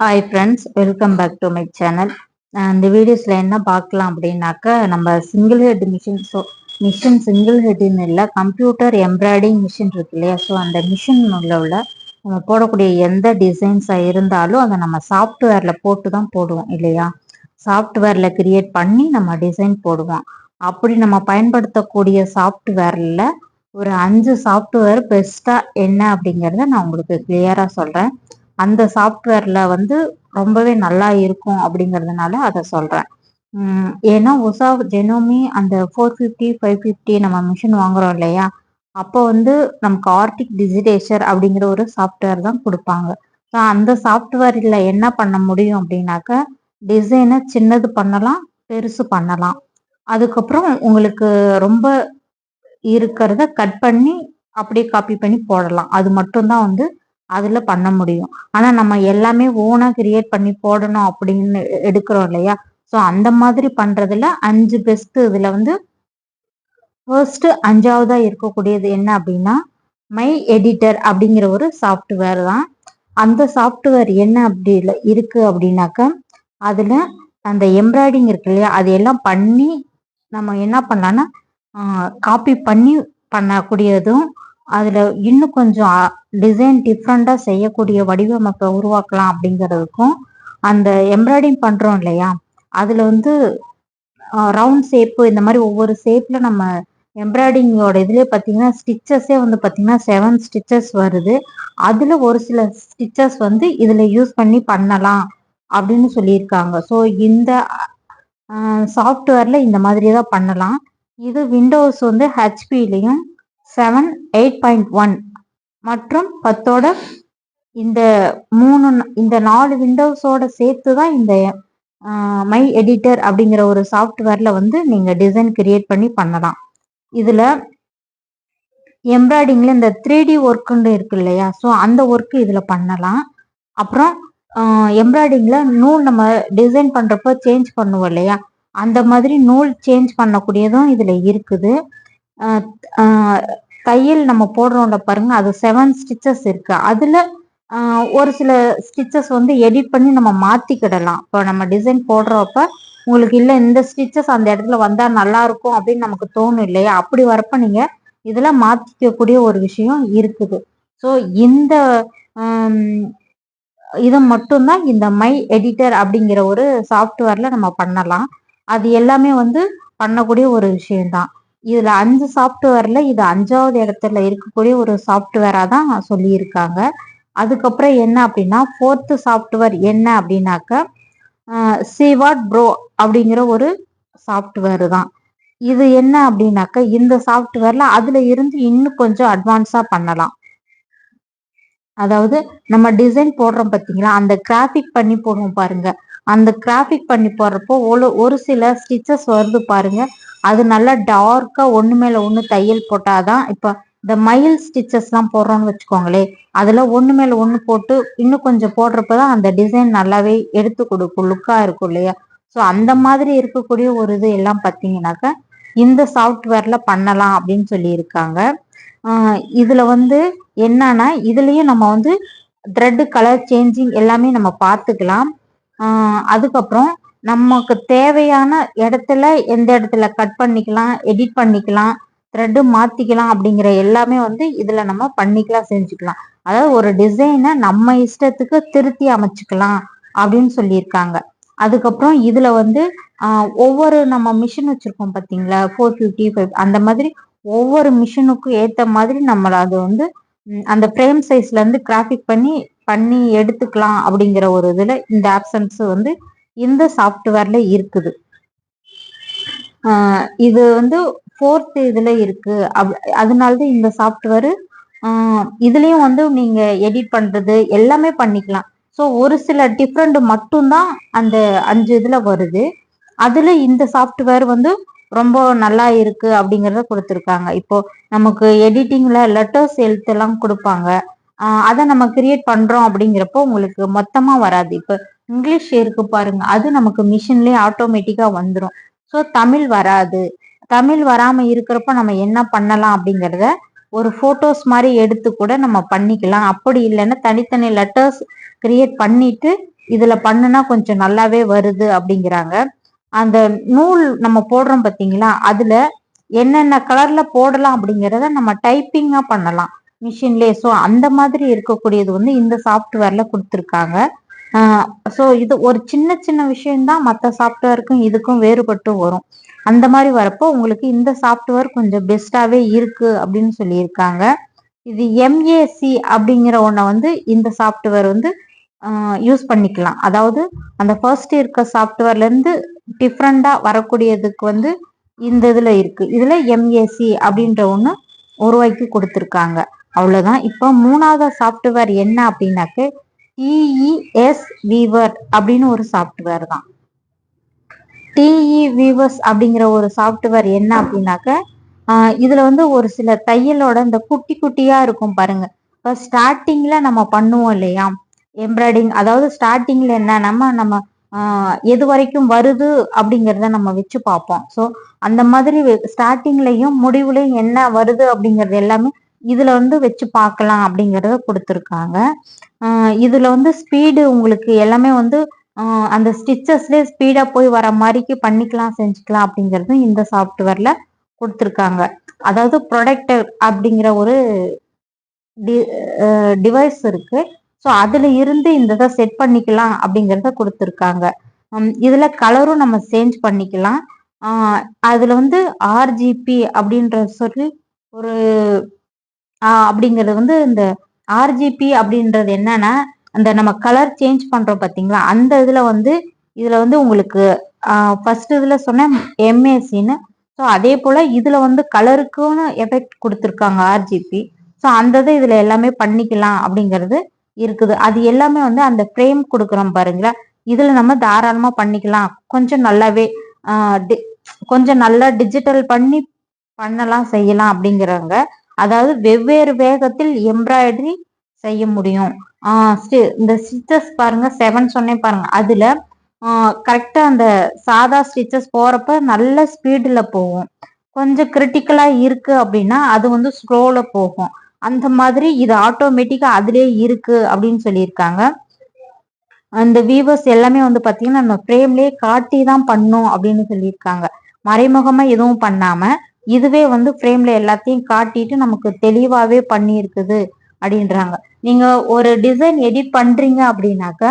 Hi friends welcome back to my channel இந்த வீடியோஸில் என்ன பார்க்கலாம் அப்படின்னாக்கா நம்ம single head machine so machine single ஹெட்னு இல்லை கம்ப்யூட்டர் எம்ப்ராய்டிங் மிஷின் இருக்கு இல்லையா? ஸோ அந்த மிஷின் உள்ள உள்ள நம்ம போடக்கூடிய எந்த டிசைன்ஸாக இருந்தாலும் அதை நம்ம சாஃப்ட்வேரில் போட்டு தான் போடுவோம் இல்லையா? சாஃப்ட்வேரில் கிரியேட் பண்ணி நம்ம டிசைன் போடுவோம். அப்படி நம்ம பயன்படுத்தக்கூடிய சாஃப்ட்வேரில் ஒரு அஞ்சு சாஃப்ட்வேர் பெஸ்ட்டாக என்ன அப்படிங்கிறத நான் உங்களுக்கு கிளியராக சொல்கிறேன் அந்த சாஃப்ட்வேரில் வந்து ரொம்பவே நல்லா இருக்கும் அப்படிங்கிறதுனால அதை சொல்கிறேன் ஏன்னா உஷா ஜெனோமி அந்த ஃபோர் ஃபிஃப்டி ஃபைவ் ஃபிஃப்டி நம்ம மிஷின் வாங்குறோம் இல்லையா? அப்போ வந்து நமக்கு ஆர்டிக் டிஜிடேஷர் அப்படிங்கிற ஒரு சாஃப்ட்வேர் தான் கொடுப்பாங்க. ஸோ அந்த சாஃப்ட்வேரில் என்ன பண்ண முடியும் அப்படின்னாக்க டிசைனை சின்னது பண்ணலாம் பெருசு பண்ணலாம். அதுக்கப்புறம் உங்களுக்கு ரொம்ப இருக்கிறத கட் பண்ணி அப்படியே காப்பி பண்ணி போடலாம். அது மட்டும்தான் வந்து அதில் பண்ண முடியும். ஆனால் நம்ம எல்லாமே ஓனா கிரியேட் பண்ணி போடணும் அப்படின்னு எடுக்கிறோம் இல்லையா? ஸோ அந்த மாதிரி பண்ணுறதுல அஞ்சு பெஸ்ட்டு இதில் வந்து ஃபர்ஸ்ட் அஞ்சாவதாக இருக்கக்கூடியது என்ன அப்படின்னா மை எடிட்டர் அப்படிங்கிற ஒரு சாஃப்ட்வேர் தான். அந்த சாஃப்ட்வேர் என்ன அப்படி இருக்கு அப்படின்னாக்கா அதில் அந்த எம்ப்ராய்டிங் இருக்கு இல்லையா? அது எல்லாம் பண்ணி நம்ம என்ன பண்ணலான்னா காப்பி பண்ணி பண்ணக்கூடியதும் அதில் இன்னும் கொஞ்சம் டிசைன் டிஃப்ரெண்ட்டாக செய்யக்கூடிய வடிவமைப்பை உருவாக்கலாம் அப்படிங்கிறதுக்கும் அந்த எம்ப்ராய்டிங் பண்ணுறோம் இல்லையா? அதில் வந்து ரவுண்ட் ஷேப்பு இந்த மாதிரி ஒவ்வொரு ஷேப்பில் நம்ம எம்ப்ராய்டிங்கோட இதுலேயே பார்த்தீங்கன்னா ஸ்டிச்சஸே வந்து பார்த்தீங்கன்னா செவன் ஸ்டிச்சஸ் வருது. அதில் ஒரு சில ஸ்டிச்சஸ் வந்து இதில் யூஸ் பண்ணி பண்ணலாம் அப்படின்னு சொல்லியிருக்காங்க. ஸோ இந்த சாஃப்ட்வேரில் இந்த மாதிரி தான் பண்ணலாம். இது விண்டோஸ் வந்து ஹெச்பிலையும் செவன் எயிட் பாயிண்ட் ஒன் மற்றும் பத்தோட இந்த மூணு இந்த நாலு விண்டோஸோட சேர்த்து தான் இந்த மை எடிட்டர் அப்படிங்கிற ஒரு சாஃப்ட்வேர்ல வந்து நீங்க டிசைன் கிரியேட் பண்ணி பண்ணலாம். இதுல எம்ப்ராய்டிங்ல இந்த த்ரீ டி ஒர்க்குன்னு இருக்கு இல்லையா? ஸோ அந்த ஒர்க்கு இதுல பண்ணலாம். அப்புறம் எம்ப்ராய்டிங்ல நூல் நம்ம டிசைன் பண்ணுறப்போ சேஞ்ச் பண்ணுவோம் இல்லையா? அந்த மாதிரி நூல் சேஞ்ச் பண்ணக்கூடியதும் இதுல இருக்குது. தையல் நம்ம போடுறோம்ல பாருங்க அது செவன் ஸ்டிச்சஸ் இருக்கு. அதுல ஒரு சில ஸ்டிச்சஸ் வந்து எடிட் பண்ணி நம்ம மாத்திக்கிடலாம். இப்போ நம்ம டிசைன் போடுறப்ப உங்களுக்கு இல்லை இந்த ஸ்டிச்சஸ் அந்த இடத்துல வந்தா நல்லா இருக்கும் அப்படின்னு நமக்கு தோணும் இல்லையா? அப்படி வரப்ப நீங்க இதுல மாத்திக்கக்கூடிய ஒரு விஷயம் இருக்குது. ஸோ இந்த இதை மட்டும்தான் இந்த மை எடிட்டர் அப்படிங்கிற ஒரு சாஃப்ட்வேர்ல நம்ம பண்ணலாம். அது எல்லாமே வந்து பண்ணக்கூடிய ஒரு விஷயம்தான். இதுல அஞ்சு சாஃப்ட்வேர்ல இது அஞ்சாவது இடத்துல இருக்கக்கூடிய ஒரு சாஃப்ட்வேரா தான் சொல்லியிருக்காங்க. அதுக்கப்புறம் என்ன அப்படின்னா ஃபோர்த்து சாஃப்ட்வேர் என்ன அப்படின்னாக்க சிவாட் ப்ரோ அப்படிங்கிற ஒரு சாஃப்ட்வேர் தான். இது என்ன அப்படின்னாக்க இந்த சாஃப்ட்வேர்ல அதுல இருந்து இன்னும் கொஞ்சம் அட்வான்ஸா பண்ணலாம். அதாவது நம்ம டிசைன் போடுறோம் பார்த்தீங்களா அந்த கிராஃபிக் பண்ணி போடுவோம் பாருங்க. அந்த கிராஃபிக் பண்ணி போடுறப்போ ஒரு ஒரு சில ஸ்டிச்சஸ் வருது பாருங்க. அது நல்லா டார்க்காக ஒன்று மேலே ஒன்று தையல் போட்டாதான் இப்போ இந்த மயில் ஸ்டிச்சஸ்லாம் போடுறோம்னு வச்சுக்கோங்களே அதில் ஒன்று மேலே ஒன்று போட்டு இன்னும் கொஞ்சம் போடுறப்ப தான் அந்த டிசைன் நல்லாவே எடுத்து கொடுக்கும் லுக்காக இருக்கும் இல்லையா? ஸோ அந்த மாதிரி இருக்கக்கூடிய ஒரு இது எல்லாம் பார்த்தீங்கன்னாக்கா இந்த சாஃப்ட்வேர்ல பண்ணலாம் அப்படின்னு சொல்லியிருக்காங்க. இதில் வந்து என்னன்னா இதுலேயும் நம்ம வந்து த்ரெட்டு கலர் சேஞ்சிங் எல்லாமே நம்ம பார்த்துக்கலாம். அதுக்கப்புறம் நமக்கு தேவையான இடத்துல எந்த இடத்துல கட் பண்ணிக்கலாம் எடிட் பண்ணிக்கலாம் த்ரெட்டு மாற்றிக்கலாம் அப்படிங்கிற எல்லாமே வந்து இதில் நம்ம பண்ணிக்கலாம் செஞ்சுக்கலாம். அதாவது ஒரு டிசைனை நம்ம இஷ்டத்துக்கு திருத்தி அமைச்சுக்கலாம் அப்படின்னு சொல்லியிருக்காங்க. அதுக்கப்புறம் இதில் வந்து ஒவ்வொரு நம்ம மிஷின் வச்சுருக்கோம் பார்த்தீங்களா ஃபோர் ஃபிஃப்டி ஃபைவ் அந்த மாதிரி ஒவ்வொரு மிஷினுக்கும் ஏற்ற மாதிரி நம்மளை அது வந்து அந்த ஃப்ரேம் சைஸ்லேருந்து கிராஃபிக் பண்ணி பண்ணி எடுத்துக்கலாம் அப்படிங்கிற ஒரு இதுல இந்த ஆப்ஷன்ஸ் வந்து இந்த சாஃப்ட்வேர்ல இருக்குது. இது வந்து ஃபோர்த் இதுல இருக்கு. அப் அதனாலதான் இந்த சாஃப்ட்வேரு இதுலயும் வந்து நீங்க எடிட் பண்றது எல்லாமே பண்ணிக்கலாம். ஸோ ஒரு சில டிஃப்ரெண்ட் மட்டும்தான் அந்த அஞ்சு இதுல வருது. அதுல இந்த சாஃப்ட்வேர் வந்து ரொம்ப நல்லா இருக்கு அப்படிங்கறத கொடுத்துருக்காங்க. இப்போ நமக்கு எடிட்டிங்ல லெட்டர்ஸ் எழுத்து எல்லாம் கொடுப்பாங்க. அதை நம்ம கிரியேட் பண்றோம் அப்படிங்கிறப்போ உங்களுக்கு மொத்தமா வராது. இப்போ இங்கிலீஷ் இருக்கு பாருங்க அது நமக்கு மிஷின்லயே ஆட்டோமேட்டிக்கா வந்துடும் ஸோ தமிழ் வராது. தமிழ் வராம இருக்கிறப்ப நம்ம என்ன பண்ணலாம் அப்படிங்கிறத ஒரு போட்டோஸ் மாதிரி எடுத்து கூட நம்ம பண்ணிக்கலாம். அப்படி இல்லைன்னா தனித்தனி லெட்டர்ஸ் கிரியேட் பண்ணிட்டு இதுல பண்ணுனா கொஞ்சம் நல்லாவே வருது அப்படிங்கிறாங்க. அந்த நூல் நம்ம போடுறோம் பார்த்தீங்களா? அதுல என்னென்ன கலர்ல போடலாம் அப்படிங்கிறத நம்ம டைப்பிங்கா பண்ணலாம். மிஷின்லேயே. ஸோ அந்த மாதிரி இருக்கக்கூடியது வந்து இந்த சாஃப்ட்வேர்ல கொடுத்துருக்காங்க. ஸோ இது ஒரு சின்ன சின்ன விஷயம்தான். மற்ற சாஃப்ட்வேருக்கும் இதுக்கும் வேறுபட்டு வரும். அந்த மாதிரி வரப்போ உங்களுக்கு இந்த சாஃப்ட்வேர் கொஞ்சம் பெஸ்ட்டாகவே இருக்கு அப்படின்னு சொல்லியிருக்காங்க. இது எம்ஏசி அப்படிங்கிற ஒன்றை வந்து இந்த சாஃப்ட்வேர் வந்து யூஸ் பண்ணிக்கலாம். அதாவது அந்த ஃபர்ஸ்ட் இருக்க சாஃப்ட்வேர்லேருந்து டிஃப்ரெண்ட்டாக வரக்கூடியதுக்கு வந்து இந்த இதில் இருக்குது இதில் எம்ஏசி அப்படின்ற ஒன்று உருவாக்கி கொடுத்துருக்காங்க. அவ்வளவுதான். இப்போ மூணாவது சாஃப்ட்வேர் என்ன அப்படின்னாக்க டிஇஎஸ் வீவர் அப்படின்னு ஒரு சாஃப்ட்வேர் தான். டிஇ வீவர்ஸ் அப்படிங்கிற ஒரு சாஃப்ட்வேர் என்ன அப்படின்னாக்க இதில் இதுல வந்து ஒரு சில தையலோட இந்த குட்டி குட்டியா இருக்கும் பாருங்க. இப்போ ஸ்டார்டிங்ல நம்ம பண்ணுவோம் இல்லையா? எம்ப்ராய்டிங் அதாவது ஸ்டார்டிங்ல என்ன நம்ம நம்ம ஆஹ் எது வரைக்கும் வருது அப்படிங்கிறத நம்ம வச்சு பார்ப்போம். ஸோ அந்த மாதிரி ஸ்டார்டிங்லையும் முடிவுலையும் என்ன வருது அப்படிங்கிறது எல்லாமே இதுல வந்து வச்சு பார்க்கலாம் அப்படிங்கறத கொடுத்துருக்காங்க. இதில் இதுல வந்து ஸ்பீடு உங்களுக்கு எல்லாமே வந்து அந்த ஸ்டிச்சஸ்லேயே ஸ்பீடா போய் வர மாதிரிக்கு பண்ணிக்கலாம் செஞ்சுக்கலாம் அப்படிங்கிறதும் இந்த சாஃப்ட்வேர்ல கொடுத்துருக்காங்க. அதாவது ப்ரொடக்டர் அப்படிங்கிற ஒரு டிவைஸ் இருக்கு. ஸோ அதுல இருந்து இந்த இதை செட் பண்ணிக்கலாம் அப்படிங்கிறத கொடுத்துருக்காங்க. இதுல கலரும் நம்ம சேஞ்ச் பண்ணிக்கலாம். அதில் அதுல வந்து ஆர்ஜிபி அப்படின்ற சொல்லி ஒரு அப்படிங்கிறது வந்து இந்த ஆர்ஜிபி அப்படின்றது என்னன்னா அந்த நம்ம கலர் சேஞ்ச் பண்றோம் பாத்தீங்களா? அந்த இதுல வந்து இதுல வந்து உங்களுக்கு ஃபர்ஸ்ட் இதுல சொன்ன எம்ஏசின்னு ஸோ அதே போல இதுல வந்து கலருக்குன்னு எஃபெக்ட் கொடுத்துருக்காங்க ஆர்ஜிபி ஸோ அந்த இது இதுல எல்லாமே பண்ணிக்கலாம் அப்படிங்கிறது இருக்குது. அது எல்லாமே வந்து அந்த ஃப்ரேம் கொடுக்குறோம் பாருங்களா இதுல நம்ம தாராளமா பண்ணிக்கலாம். கொஞ்சம் நல்லாவே கொஞ்சம் நல்லா டிஜிட்டல் பண்ணி பண்ணலாம் செய்யலாம் அப்படிங்கிறாங்க அதாவது வெவ்வேறு வேகத்தில் எம்ப்ராய்டரி செய்ய முடியும். இந்த ஸ்டிச்சஸ் பாருங்க செவன் சொன்னேன் பாருங்க. அதுல கரெக்டா அந்த சாதா ஸ்டிச்சஸ் போறப்ப நல்ல ஸ்பீடில் போகும். கொஞ்சம் கிரிட்டிக்கலா இருக்கு அப்படின்னா அது வந்து ஸ்லோல போகும். அந்த மாதிரி இது ஆட்டோமேட்டிக்கா அதுலேயே இருக்கு அப்படின்னு சொல்லியிருக்காங்க. அந்த வீவர்ஸ் எல்லாமே வந்து பாத்தீங்கன்னா நம்ம ஃப்ரேம்லயே காட்டி தான் பண்ணும் அப்படின்னு சொல்லியிருக்காங்க. மறைமுகமா எதுவும் பண்ணாம இதுவே வந்து ஃப்ரேம்ல எல்லாத்தையும் காட்டிட்டு நமக்கு தெளிவாவே பண்ணியிருக்குது அப்படின்றாங்க. நீங்க ஒரு டிசைன் எடிட் பண்றீங்க அப்படின்னாக்க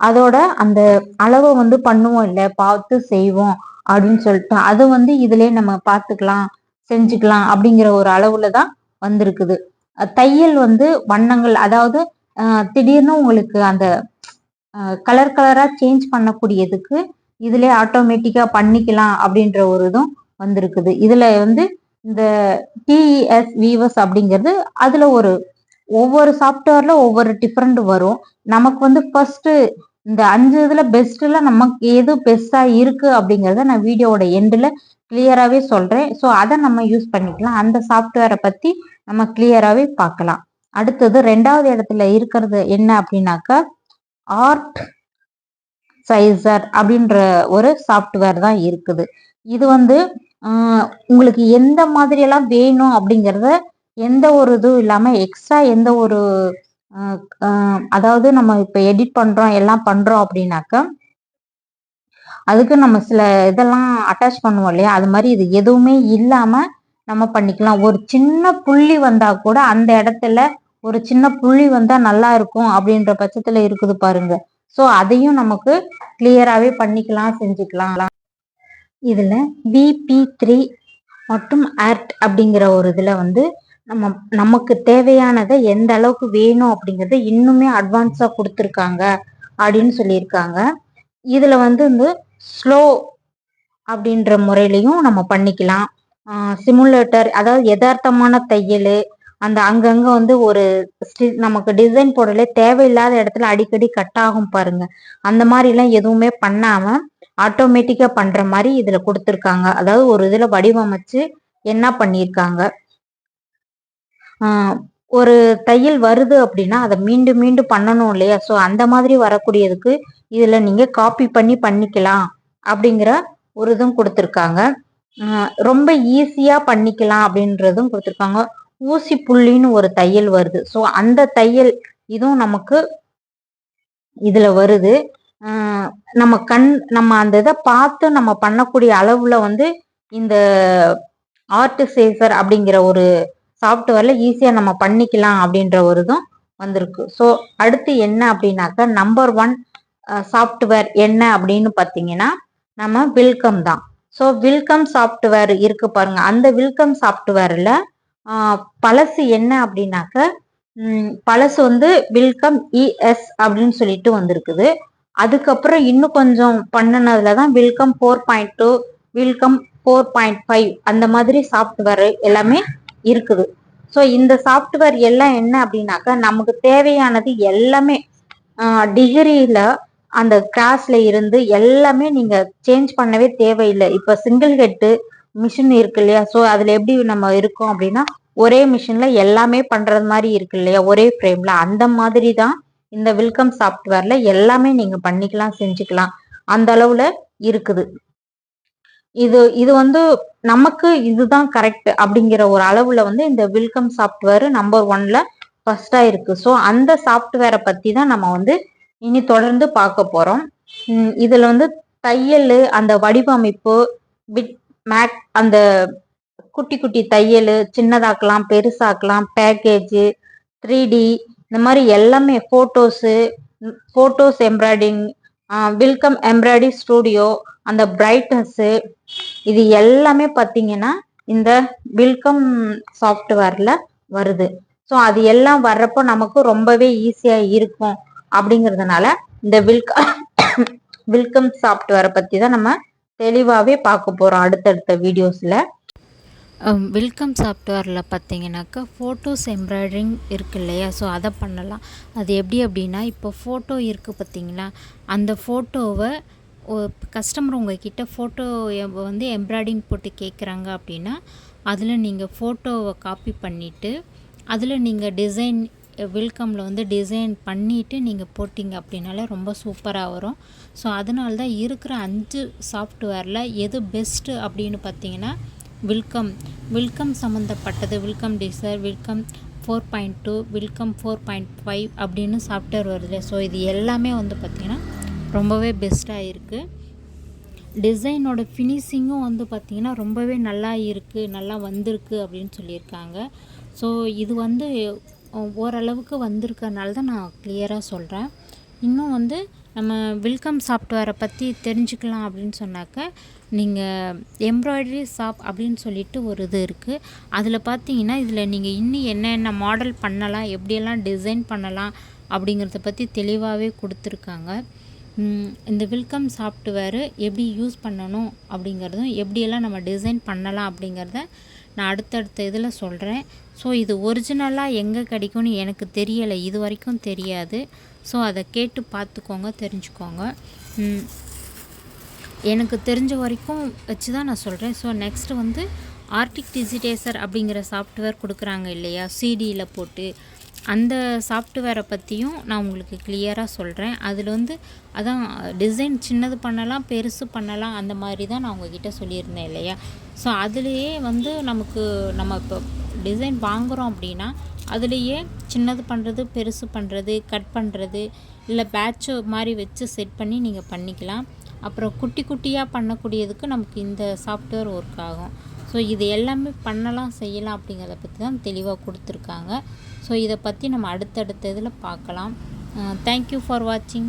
அதோட அந்த அளவை வந்து பண்ணுவோம் இல்லை பார்த்து செய்வோம் அப்படின்னு சொல்லிட்டு அது வந்து இதுலயே நம்ம பார்த்துக்கலாம் செஞ்சுக்கலாம் அப்படிங்கிற ஒரு அளவுல தான் வந்திருக்குது. தையல் வந்து வண்ணங்கள் அதாவது திடீர்னு உங்களுக்கு அந்த கலர் கலரா சேஞ்ச் பண்ணக்கூடியதுக்கு இதுல ஆட்டோமேட்டிக்கா பண்ணிக்கலாம் அப்படின்ற ஒரு இதுவும் வந்திருக்குது. இதுல வந்து இந்த டிஇஎஸ் வீவர்ஸ் அப்படிங்கிறது அதுல ஒரு ஒவ்வொரு சாஃப்ட்வேர்ல ஒவ்வொரு டிஃப்ரெண்ட் வரும். நமக்கு வந்து ஃபர்ஸ்ட் இந்த அஞ்சு இதுல பெஸ்ட்ல நமக்கு எது பெஸ்டா இருக்கு அப்படிங்கிறத நான் வீடியோவோட எண்டில் கிளியராகவே சொல்றேன். ஸோ அதை நம்ம யூஸ் பண்ணிக்கலாம். அந்த சாஃப்ட்வேரை பத்தி நம்ம கிளியராகவே பார்க்கலாம். அடுத்தது ரெண்டாவது இடத்துல இருக்கிறது என்ன அப்படின்னாக்கா ஆர்ட் சைசர் அப்படின்ற ஒரு சாஃப்ட்வேர் தான் இருக்குது. இது வந்து உங்களுக்கு எந்த மாதிரி எல்லாம் வேணும் அப்படிங்கிறத எந்த ஒரு இதுவும் இல்லாம எக்ஸ்ட்ரா எந்த ஒரு அதாவது நம்ம இப்ப எடிட் பண்றோம் எல்லாம் பண்றோம் அப்படின்னாக்க அதுக்கு நம்ம சில இதெல்லாம் அட்டாச் பண்ணுவோம் இல்லையா? அது மாதிரி இது எதுவுமே இல்லாம நம்ம பண்ணிக்கலாம். ஒரு சின்ன புள்ளி வந்தா கூட அந்த இடத்துல ஒரு சின்ன புள்ளி வந்தா நல்லா இருக்கும் அப்படின்ற பட்சத்துல இருக்குது பாருங்க. ஸோ அதையும் நமக்கு கிளியராகவே பண்ணிக்கலாம் செஞ்சுக்கலாம். இதில் விபி த்ரீ மற்றும் ஆர்ட் அப்படிங்கிற ஒரு இதில் வந்து நம்ம நமக்கு தேவையானதை எந்த அளவுக்கு வேணும் அப்படிங்கறத இன்னுமே அட்வான்ஸாக கொடுத்துருக்காங்க அப்படின்னு சொல்லியிருக்காங்க. இதில் வந்து இந்த ஸ்லோ அப்படின்ற முறையிலையும் நம்ம பண்ணிக்கலாம். சிமுலேட்டர் அதாவது யதார்த்தமான தையல் அந்த அங்கங்கே வந்து ஒரு நமக்கு டிசைன் போடலே தேவையில்லாத இடத்துல அடிக்கடி கட் ஆகும் பாருங்க. அந்த மாதிரிலாம் எதுவுமே பண்ணாமல் ஆட்டோமேட்டிக்கா பண்ற மாதிரி இதுல கொடுத்துருக்காங்க. அதாவது ஒரு இதுல வடிவமைச்சு என்ன பண்ணியிருக்காங்க? ஒரு தையல் வருது அப்படின்னா அதை மீண்டும் மீண்டும் பண்ணணும் இல்லையா? ஸோ அந்த மாதிரி வரக்கூடியதுக்கு இதுல நீங்க காப்பி பண்ணி பண்ணிக்கலாம் அப்படிங்கிற ஒரு இதுவும் கொடுத்துருக்காங்க. ரொம்ப ஈஸியா பண்ணிக்கலாம் அப்படின்றதும் கொடுத்துருக்காங்க. ஊசி புள்ளின்னு ஒரு தையல் வருது. ஸோ அந்த தையல் இதுவும் நமக்கு இதுல வருது. நம்ம கண் நம்ம அந்த இதை பார்த்து நம்ம பண்ணக்கூடிய அளவுல வந்து இந்த ஆர்ட் அப்படிங்கிற ஒரு சாஃப்ட்வேர்ல ஈஸியா நம்ம பண்ணிக்கலாம் அப்படின்ற ஒரு இதும் வந்திருக்கு. ஸோ அடுத்து என்ன அப்படின்னாக்கா நம்பர் ஒன் சாஃப்ட்வேர் என்ன அப்படின்னு பார்த்தீங்கன்னா நம்ம வில்கம் தான். ஸோ வில்கம் சாஃப்ட்வேர் இருக்கு பாருங்க. அந்த வில்கம் சாஃப்ட்வேர்ல பழசு என்ன அப்படின்னாக்க பழசு வந்து வில்கம் இஎஸ் அப்படின்னு சொல்லிட்டு வந்திருக்குது. அதுக்கப்புறம் இன்னும் கொஞ்சம் பண்ணினதுல தான் Wilcom four point two Wilcom four point five அந்த மாதிரி சாஃப்ட்வேர் எல்லாமே இருக்குது. ஸோ இந்த சாஃப்ட்வேர் எல்லாம் என்ன அப்படின்னாக்கா நமக்கு தேவையானது எல்லாமே டிகிரியில அந்த கிளாஸ்ல இருந்து எல்லாமே நீங்க சேஞ்ச் பண்ணவே தேவையில்லை. இப்போ சிங்கிள் ஹெட்டு மிஷின் இருக்கு இல்லையா? ஸோ அதுல எப்படி நம்ம இருக்கோம் அப்படின்னா ஒரே மிஷின்ல எல்லாமே பண்றது மாதிரி இருக்கு இல்லையா? ஒரே ஃப்ரேம்ல அந்த மாதிரி தான் இந்த வில்கம் சாஃப்ட்வேர்ல எல்லாமே நீங்க பண்ணிக்கலாம் செஞ்சுக்கலாம். அந்த அளவுல இருக்குது. இது இது வந்து நமக்கு இதுதான் கரெக்ட் அப்படிங்கிற ஒரு அளவுல வந்து இந்த வில்கம் சாஃப்ட்வேர் நம்பர் ஒன்ல ஃபர்ஸ்டா இருக்கு. ஸோ அந்த சாஃப்ட்வேரை பத்தி தான் நம்ம வந்து இனி தொடர்ந்து பார்க்க போறோம். இதுல வந்து தையல் அந்த வடிவமைப்பு பிட் மேக் அந்த குட்டி குட்டி தையல் சின்னதாக்கலாம் பெருசாக்கலாம் பேக்கேஜ் த்ரீ டி இந்த மாதிரி எல்லாமே photos photos embroidering Wilcom embroidery studio அந்த பிரைட்னஸ்ஸு இது எல்லாமே பார்த்தீங்கன்னா இந்த வில்கம் சாஃப்ட்வேரில் வருது. ஸோ அது எல்லாம் வர்றப்போ நமக்கு ரொம்பவே ஈஸியாக இருக்கும் அப்படிங்கிறதுனால இந்த வில்கம் வில்கம் சாஃப்ட்வேரை பற்றி தான் நம்ம தெளிவாகவே பார்க்க போகிறோம் அடுத்தடுத்த வீடியோஸில் வெல்கம் சாஃப்ட்வேரில் பார்த்தீங்கன்னாக்கா ஃபோட்டோஸ் எம்ப்ராய்டரிங் இருக்கு இல்லையா? ஸோ அதை பண்ணலாம். அது எப்படி அப்படின்னா இப்போ ஃபோட்டோ இருக்குது பார்த்தீங்களா அந்த ஃபோட்டோவை கஸ்டமர் உங்ககிட்ட ஃபோட்டோ வந்து எம்ப்ராய்டிங் போட்டு கேட்குறாங்க அப்படின்னா அதில் நீங்கள் ஃபோட்டோவை காப்பி பண்ணிவிட்டு அதில் நீங்கள் டிசைன் வெல்கமில் வந்து டிசைன் பண்ணிவிட்டு நீங்கள் போட்டிங்க அப்படின்னாலே ரொம்ப சூப்பராக வரும். ஸோ அதனால தான் இருக்கிற அஞ்சு சாஃப்ட்வேரில் எது பெஸ்ட்டு அப்படின்னு பார்த்தீங்கன்னா வில்கம் வில்கம் சம்மந்தப்பட்டது Wilcom டிசர் Wilcom four point two Wilcom four point five அப்படின்னு சாஃப்ட்வேர் வருது ஸோ இது எல்லாமே வந்து பார்த்திங்கன்னா ரொம்பவே பெஸ்ட்டாக இருக்குது டிசைனோட ஃபினிஷிங்கும் வந்து பார்த்திங்கன்னா ரொம்பவே நல்லா இருக்குது நல்லா வந்திருக்கு அப்படின்னு சொல்லியிருக்காங்க. ஸோ இது வந்து ஓரளவுக்கு வந்திருக்கறனால தான் நான் கிளியராக சொல்கிறேன் இன்னும் வந்து நம்ம வில்கம் சாஃப்ட்வேரை பற்றி தெரிஞ்சுக்கலாம் அப்படின்னு சொன்னாக்க நீங்கள் எம்ப்ராய்டரி ஷாப் அப்படின்னு சொல்லிட்டு ஒரு இது இருக்குது அதில் பார்த்தீங்கன்னா இதில் நீங்கள் இன்னும் என்னென்ன மாடல் பண்ணலாம் எப்படியெல்லாம் டிசைன் பண்ணலாம் அப்படிங்கிறத பற்றி தெளிவாகவே கொடுத்துருக்காங்க. இந்த வில்கம் சாஃப்ட்வேரு எப்படி யூஸ் பண்ணணும் அப்படிங்கிறதும் எப்படியெல்லாம் நம்ம டிசைன் பண்ணலாம் அப்படிங்கிறத நான் அடுத்தடுத்த இதில் சொல்கிறேன். ஸோ இது ஒரிஜினலாக எங்கே கிடைக்கும்னு எனக்கு தெரியலை. இது வரைக்கும் தெரியாது. ஸோ அதை கேட்டு பார்த்துக்கோங்க தெரிஞ்சுக்கோங்க. எனக்கு தெரிஞ்ச வரைக்கும் வச்சு தான் நான் சொல்கிறேன். ஸோ நெக்ஸ்ட்டு வந்து ஆர்டிக் டிஜிடேசர் அப்படிங்கிற சாஃப்ட்வேர் கொடுக்குறாங்க இல்லையா? சிடியில் போட்டு. அந்த சாஃப்ட்வேரை பற்றியும் நான் உங்களுக்கு கிளியராக சொல்கிறேன் அதில் வந்து அதான் டிசைன் சின்னது பண்ணலாம் பெருசு பண்ணலாம் அந்த மாதிரி தான் நான் உங்ககிட்ட சொல்லியிருந்தேன் இல்லையா? ஸோ அதுலேயே வந்து நமக்கு நம்ம இப்போ டிசைன் வாங்குகிறோம் அப்படின்னா அதுலேயே சின்னது பண்ணுறது பெருசு பண்ணுறது கட் பண்ணுறது இல்லை பேட்சு மாதிரி வச்சு செட் பண்ணி நீங்கள் பண்ணிக்கலாம். அப்புறம் குட்டி குட்டியாக பண்ணக்கூடியதுக்கு நமக்கு இந்த சாஃப்ட்வேர் ஒர்க் ஆகும். ஸோ இது எல்லாமே பண்ணலாம் செய்யலாம் அப்படிங்கிறத பற்றி தான் தெளிவாக கொடுத்துருக்காங்க. ஸோ இதை பற்றி நம்ம அடுத்தடுத்த இதில் பார்க்கலாம். தேங்க்யூ ஃபார் வாட்சிங்